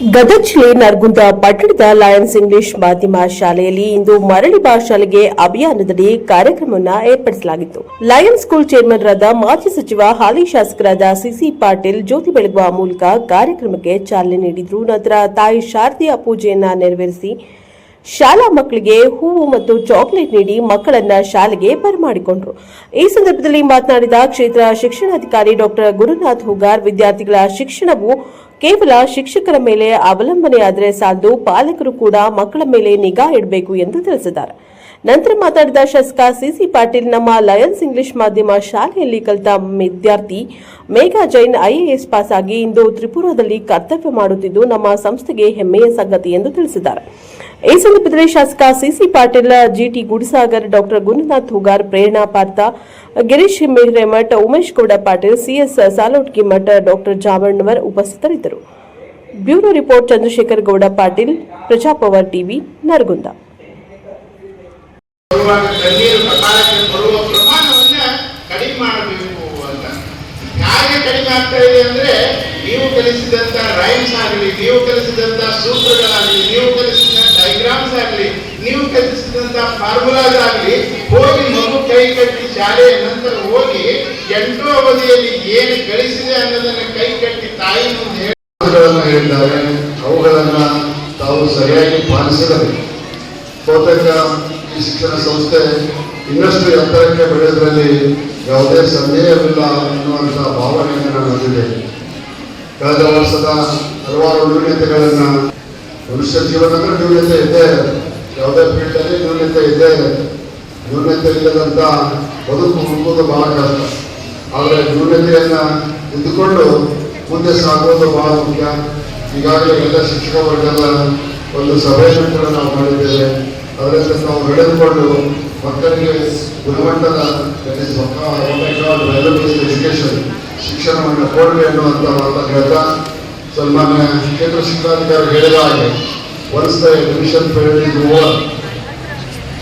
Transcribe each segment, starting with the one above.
ಗದಗ ಜಿಲ್ಲೆ ನರಗುಂದ ಪಟ್ಟಣದ Lions English ಮಾಧ್ಯಮ ಶಾಲೆಯಲ್ಲಿ ಇಂದು ಮರಳಿ ಶಾಲೆಗೆ ಅಭಿಯಾನದಡಿ ಕಾರ್ಯಕ್ರಮವನ್ನು ಏರ್ಪಡಿಸಲಾಗಿತ್ತು. ಲಯನ್ಸ್ ಸ್ಕೂಲ್ ಚೇರ್ಮನ್ರಾದ ಮಾಜಿ ಸಚಿವ, ಹಾಲಿ ಶಾಸಕರಾದ ಸಿಸಿ ಪಾಟೀಲ್ ಜ್ಯೋತಿ ಬೆಳಗುವ ಮೂಲಕ ಕಾರ್ಯಕ್ರಮಕ್ಕೆ ಚಾಲನೆ ನೀಡಿದ್ರು. ನಂತರ ತಾಯಿ ಶಾರದೆಯ ಪೂಜೆಯನ್ನ ನೆರವೇರಿಸಿ ಶಾಲಾ ಮಕ್ಕಳಿಗೆ ಹೂವು ಮತ್ತು ಚಾಕ್ಲೇಟ್ ನೀಡಿ ಮಕ್ಕಳನ್ನ ಶಾಲೆಗೆ ಬರಮಾಡಿಕೊಂಡರು. ಈ ಸಂದರ್ಭದಲ್ಲಿ ಮಾತನಾಡಿದ ಕ್ಷೇತ್ರ ಶಿಕ್ಷಣಾಧಿಕಾರಿ ಡಾಕ್ಟರ್ ಗುರುನಾಥ್ ಹುಗಾರ್, ವಿದ್ಯಾರ್ಥಿಗಳ ಶಿಕ್ಷಣವು ಕೇವಲ ಶಿಕ್ಷಕರ ಮೇಲೆ ಅವಲಂಬನೆಯಾದರೆ ಸಾಲದು, ಪಾಲಕರು ಕೂಡ ಮಕ್ಕಳ ಮೇಲೆ ನಿಗಾ ಇಡಬೇಕು ಎಂದು ತಿಳಿಸಿದ್ದಾರೆ. ನಂತರ ಮಾತಾಡಿದ ಶಾಸಕ ಸಿಸಿ ಪಾಟೀಲ್, ನಮ್ಮ ಲಯನ್ಸ್ ಇಂಗ್ಲಿಷ್ ಮಾಧ್ಯಮ ಶಾಲೆಯಲ್ಲಿ ಕಲಿತ ವಿದ್ಯಾರ್ಥಿ ಮೇಘಾ ಜೈನ್ ಐಎಎಸ್ ಪಾಸ್ ಆಗಿ ಇಂದು ತ್ರಿಪುರಾದಲ್ಲಿ ಕರ್ತವ್ಯ ಮಾಡುತ್ತಿದ್ದು, ನಮ್ಮ ಸಂಸ್ಥೆಗೆ ಹೆಮ್ಮೆಯ ಸಂಗತಿ ಎಂದು ತಿಳಿಸಿದ್ದಾರೆ. ಈ ಸಂದರ್ಭದಲ್ಲಿ ಶಾಸಕ CC Patil, GT Gudisagar, doctor Gurunath Hugar, Prerana Partha, Girish Hiremath Umesh Gowda Patil, CS Salotki Math doctor Jamannavar ಉಪಸ್ಥಿತರಿದ್ದರು. Bureau report Chandrashekhar Gowda Patil, Praja power TV, Naragund. ನೀವು ಕಲಿಸಿದಂತ ರೈಮ್ಸ್ ಆಗಲಿ, ನೀವು ಕಲಿಸಿದಂತ ಸೂತ್ರಗಳಾಗಲಿ, ನೀವು ನೀವು ಫಾರ್ಮುಲಾಗಳಾಗಲಿ ಹೋಗಿ ಮಗು ಕೈ ಕಟ್ಟಿ ಶಾಲೆಯ ನಂತರ ಹೋಗಿ ಎಂಟು ಅವಧಿಯಲ್ಲಿ ಏನು ಗಳಿಸಿದೆ ಅನ್ನೋದನ್ನ ಕೈ ಕಟ್ಟಿ ತಾಯಿ ಮುಂದೆ ಹೇಳಿ. ಹೇಳಿದ್ದಾರೆ. ಅವುಗಳನ್ನು ತಾವು ಸರಿಯಾಗಿ ಪಾಲಿಸಬೇಕು. ಬಹುತೇಕ ಈ ಶಿಕ್ಷಣ ಸಂಸ್ಥೆ ಇನ್ನಷ್ಟು ಎತ್ತರಕ್ಕೆ ಬೆಳೆಯೋದ್ರಲ್ಲಿ ಯಾವುದೇ ಸಂದೇಹವಿಲ್ಲ ಎನ್ನುವಂತಹ ಭಾವನೆಯನ್ನು ನಾನು ಹೊಂದಿದ್ದೇನೆ ಕಳೆದ ವರ್ಷದ ಹಲವಾರು ನ್ಯೂನ್ಯತೆಗಳನ್ನು ಮನುಷ್ಯ ಜೀವನದ ನ್ಯೂನತೆ ಇದೆ. ಯಾವುದೇ ಫೀಲ್ಡಲ್ಲಿ ನ್ಯೂನತೆ ಇದ್ದೇ ಇರುತ್ತೆ. ನ್ಯೂನತೆ ಇಲ್ಲದಂಥ ಬದುಕು ಹುಡುಕುವುದು ಬಹಳ ಕಷ್ಟ. ಆದರೆ ನ್ಯೂನತೆಯನ್ನ ಇದ್ದುಕೊಂಡು ಮುಂದೆ ಸಾಗೋದು ಬಹಳ ಮುಖ್ಯ. ಈಗಾಗಲೇ ಎಲ್ಲ ಶಿಕ್ಷಕ ವರ್ಗದ ಒಂದು ಸಭೆಯನ್ನು ಕೂಡ ನಾವು ಮಾಡಿದ್ದೇವೆ. ಅದರಿಂದ ನಾವು ಬೆಳೆದುಕೊಂಡು ಮಕ್ಕಳಿಗೆ ಗುಣಮಟ್ಟದ ಎಜುಕೇಶನ್ ಶಿಕ್ಷಣವನ್ನು ಕೊಡಲಿ ಅನ್ನುವಂಥ ಹೇಳ್ತಾ ಸನ್ಮಾನ್ಯ ಕೇಂದ್ರ ಶಿಕ್ಷಣಾಧಿಕಾರಿ ಹೇಳಿದ ಹಾಗೆ. Once the admission period is over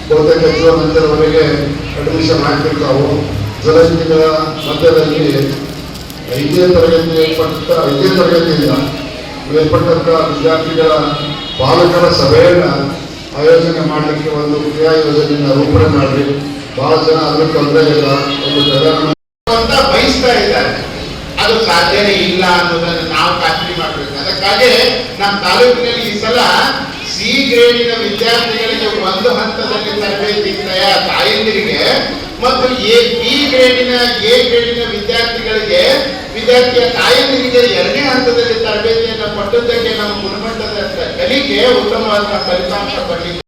ಬಹುತೇಕ ಕಿಲೋಮೀಟರ್ವರೆಗೆ ಅಡ್ಮಿಷನ್ ಆಗ್ತಿರ್ತಾವು ಜುಲೈ ಮಧ್ಯದಲ್ಲಿ ಐದನೇ ತರಗತಿ ಏರ್ಪಟ್ಟ ಐದನೇ ತರಗತಿಯಿಂದ ಏರ್ಪಟ್ಟಂತಹ ವಿದ್ಯಾರ್ಥಿಗಳ ಪಾಲಕರ ಸಭೆಯನ್ನ ಆಯೋಜನೆ ಮಾಡಲಿಕ್ಕೆ ಒಂದು ಕ್ರಿಯಾ ಯೋಜನೆಯನ್ನ ರೂಪಣೆ ಮಾಡಿ ಬಹಳ ಜನ ಅದಕ್ಕೆ ತೊಂದರೆ ಇಲ್ಲ ಒಂದು ಪ್ರಧಾನ ಅದು ಸಾಧ್ಯನೇ ಇಲ್ಲ ಅನ್ನೋದನ್ನ ನಾವು ಖಾತ್ರಿ ಮಾಡಬೇಕು. ಅದಕ್ಕಾಗಿ ನಮ್ಮ ತಾಲೂಕಿನಲ್ಲಿ ಈ ಸಲ ಸಿ ಗ್ರೇಡಿನ ವಿದ್ಯಾರ್ಥಿಗಳಿಗೆ ಒಂದು ಹಂತದಲ್ಲಿ ತರಬೇತಿ ತಯಾ ತಾಯಂದಿರಿಗೆ ಮತ್ತು ಎ, ಬಿ ಗ್ರೇಡಿನ, ಎ ಗ್ರೇಡಿನ ವಿದ್ಯಾರ್ಥಿಗಳಿಗೆ ವಿದ್ಯಾರ್ಥಿಯ ತಾಯಂದಿರಿಗೆ ಎರಡನೇ ಹಂತದಲ್ಲಿ ತರಬೇತಿಯನ್ನು ಕೊಟ್ಟದ್ದಕ್ಕೆ ನಮ್ಮ ಗುಣಮಟ್ಟದ ಕಲಿಕೆ ಉತ್ತಮವಾದ ಫಲಿತಾಂಶ ಬರಲಿಕ್ಕೆ